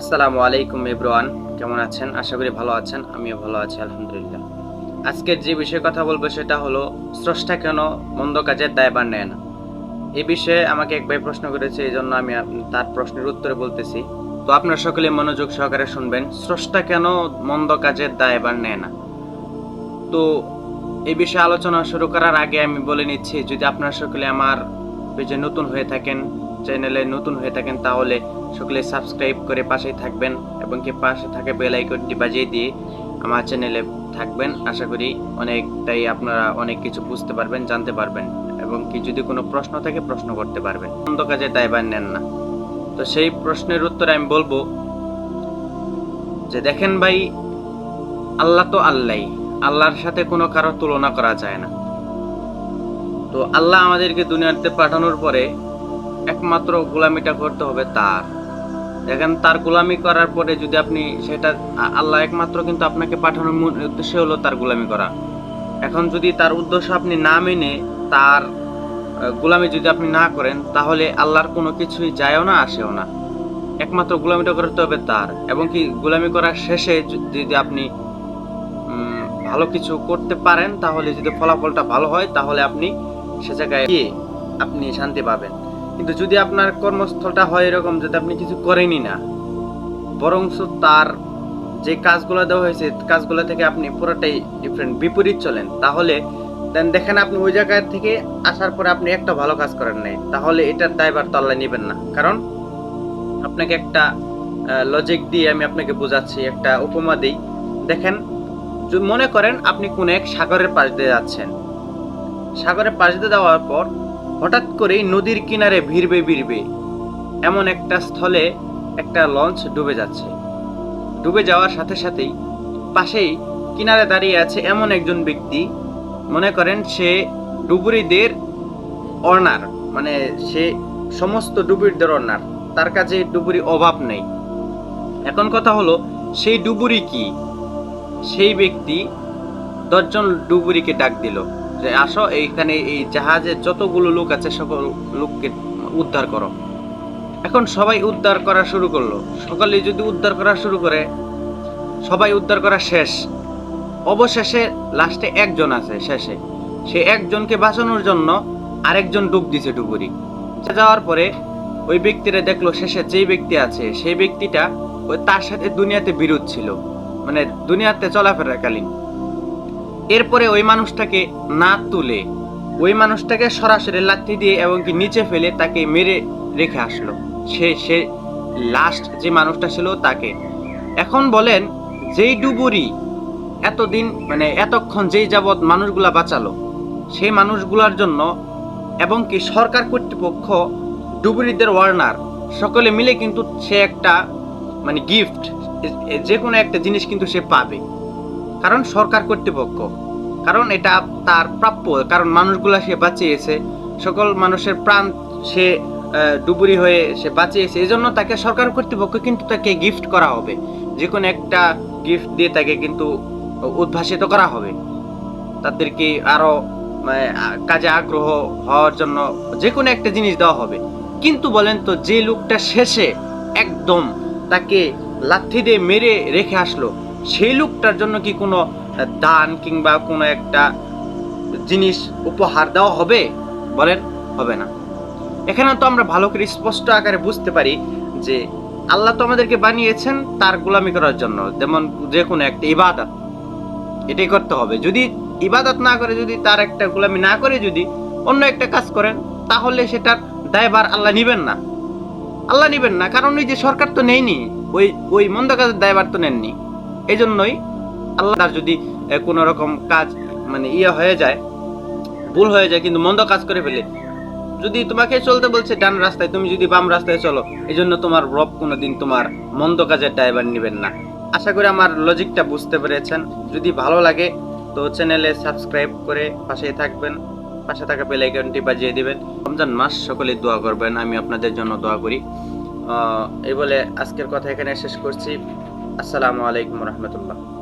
আসসালামু আলাইকুম এব্রোয়ান কেমন আছেন? আশা করি ভালো আছেন, আমিও ভালো আছি, আলহামদুলিল্লাহ। আজকের যে বিষয়ে কথা বলব সেটা হলো, স্রষ্টা কেন মন্দ কাজের দায়ভার নেয় না? এই বিষয়ে আমাকে এক ভাই প্রশ্ন করেছে এই জন্য আমি তার প্রশ্নের উত্তরে বলতেছি। তো আপনারা সকলে মনোযোগ সহকারে শুনবেন, স্রষ্টা কেন মন্দ কাজের দায়ভার নেয় না? তো এই বিষয়ে আলোচনা শুরু করার আগে আমি বলে নিচ্ছি, যদি আপনারা সকলে আমার পেজে নতুন হয়ে থাকেন চ্যানেলে নতুন হয়ে থাকেন তাহলে সকলে সাবস্ক্রাইব করে পাশেই থাকবেন এবং কি পাশে থাকা বেল আইকনটি বাজিয়ে দিয়ে আমার চ্যানেলে থাকবেন। আশা করি অনেকটাই আপনারা অনেক কিছু বুঝতে পারবেন, জানতে পারবেন এবং কি যদি কোনো প্রশ্ন থাকে প্রশ্ন করতে পারবেন। মন্দ কাজে দায়ভার নেন না। তো সেই প্রশ্নের উত্তরে আমি বলব যে দেখেন ভাই, আল্লাহ তো আল্লাহ আল্লাহর সাথে কোনো কারও তুলনা করা যায় না। তো আল্লাহ আমাদেরকে দুনিয়াতে পাঠানোর পরে একমাত্র গোলামিটা করতে হবে তার। দেখেন, তার গোলামি করার পরে যদি আপনি সেটা আল্লাহ একমাত্র কিন্তু আপনাকে পাঠানোর মূল উদ্দেশ্য হলো তার গোলামি করা। এখন যদি তার উদ্দেশ্য আপনি না মেনে তার গোলামি যদি আপনি না করেন, তাহলে আল্লাহর কোনো কিছুই যায়ও না, আসেও না। একমাত্র গোলামিটা করতে হবে তার। এবং কি, গোলামি করার শেষে যদি আপনি ভালো কিছু করতে পারেন, তাহলে যদি ফলাফলটা ভালো হয়, তাহলে আপনি সে জায়গায় গিয়ে আপনি শান্তি পাবেন। কিন্তু যদি আপনার কর্মস্থলটা হয় এরকম যদি আপনি কিছু করেনই না বরং তার যে কাজগুলো দেওয়া হয়েছে, কাজগুলো থেকে আপনি পুরোটাই ডিফারেন্ট বিপরীত চলেন। তাহলে দেন দেখেন আপনি ওই জায়গা থেকে আসার পরে আপনি একটা ভালো কাজ করেন নাই, তাহলে এটার দায়ভার তো আল্লাহ নেবেন না। কারণ, আপনাকে একটা লজিক দিয়ে আমি আপনাকে বোঝাচ্ছি, একটা উপমা দিই। দেখেন মনে করেন আপনি কোন এক সাগরের পাশ দিয়ে যাচ্ছেন, সাগরের পাশ দিয়ে যাওয়ার পর হঠাৎ করেই নদীর কিনারে ভিড়বে ভিড়বে। এমন একটা স্থলে একটা লঞ্চ ডুবে যাচ্ছে। ডুবে যাওয়ার সাথে সাথেই পাশেই কিনারে দাঁড়িয়ে আছে এমন একজন ব্যক্তি। মনে করেন সে ডুবুরিদের অর্নার মানে সে সমস্ত ডুবুরিদের অর্নার তার কাছে ডুবুরি অভাব নেই। এখন কথা হলো, সেই ডুবুরি কি? সেই ব্যক্তি দশজন ডুবুরিকে ডাক দিল। যে আসো, এইখানে এই জাহাজে যতগুলো লোক আছে, সকল লোককে উদ্ধার করো। এখন সবাই উদ্ধার করা শুরু করল। সকালে যদি উদ্ধার করা শুরু করে, সবাই উদ্ধার করা শেষ। অবশেষে লাস্টে একজন আছে শেষে। সে একজনকে বাঁচানোর জন্য আরেকজন ডুব দিছে ডুবুরি। যাওয়ার পরে ওই ব্যক্তিরা দেখল শেষে যেই ব্যক্তি আছে, সেই ব্যক্তিটা ওই তার সাথে দুনিয়াতে বিরোধ ছিল। মানে দুনিয়াতে চলাফেরাকালীন। এরপরে ওই মানুষটাকে না তুলে ওই মানুষটাকে সরাসরি লাথি দিয়ে এবং কি নিচে ফেলে তাকে মেরে রেখে আসলো। সে সে লাস্ট যে মানুষটা ছিল তাকে। এখন বলেন, যেই ডুবুরি এতদিন মানে এতক্ষণ যেই যাবৎ মানুষগুলা বাঁচালো, সেই মানুষগুলার জন্য এবং কি সরকার কর্তৃপক্ষ ডুবুরিদের ওয়ার্নার সকলে মিলে কিন্তু সে একটা মানে গিফট যে কোনো একটা জিনিস কিন্তু সে পাবে। কারণ সরকার কর্তৃপক্ষ কারণ এটা তার প্রাপ্য কারণ মানুষগুলা সে বাঁচিয়েছে সকল মানুষের প্রাণ সে ডুবুরি হয়ে সে বাঁচিয়েছে এই জন্য তাকে সরকার কর্তৃপক্ষ কিন্তু তাকে গিফট করা হবে। যে কোনো একটা গিফট দিয়ে তাকে কিন্তু উদ্ভাসিত করা হবে। তাদেরকে আরও মানে, কাজে আগ্রহ হওয়ার জন্য যে কোনো একটা জিনিস দেওয়া হবে। কিন্তু বলেন তো যে লোকটা শেষে একদম তাকে লাথি দিয়ে মেরে রেখে আসলো সেই লোকটার জন্য কি কোনো দান কিংবা কোনো একটা জিনিস উপহার দেওয়া হবে? বলেন, হবে না। এখানে তো আমরা ভালো করে স্পষ্ট আকারে বুঝতে পারি যে আল্লাহ তো আমাদেরকে বানিয়েছেন তার গোলামি করার জন্য, যেমন যে কোনো একটা ইবাদত। এটাই করতে হবে। যদি ইবাদত না করে, যদি তার একটা গোলামি না করে যদি অন্য একটা কাজ করেন, তাহলে সেটার দায়ভার আল্লাহ নিবেন না। আল্লাহ নিবেন না, কারণ ওই যে সরকার তো নেয়নি, ওই ওই মন্দ কাজের দায়ভার তো নেননি। এই জন্যই আল্লাহ তার যদি কোনো রকম কাজ মানে ইয়ে হয়ে যায়, ভুল হয়ে যায়, কিন্তু মন্দ কাজ করে ফেলে, যদি তোমাকে চলতে বলছে ডান রাস্তায়, তুমি যদি বাম রাস্তায় চলো এই জন্য তোমার রব কোনোদিন তোমার মন্দ কাজের ড্রাইভার নেবেন না। আশা করি আমার লজিকটা বুঝতে পেরেছেন। যদি ভালো লাগে, তো চ্যানেলে সাবস্ক্রাইব করে পাশে থাকবেন। পাশে থাকা বেল আইকনটি বাজিয়ে দিবেন। রমজান মাস, সকলে দোয়া করবেন, আমি আপনাদের জন্য দোয়া করি। এই বলে আজকের কথা এখানে শেষ করছি। আসসালামু আলাইকুম রহমতুল্লাহ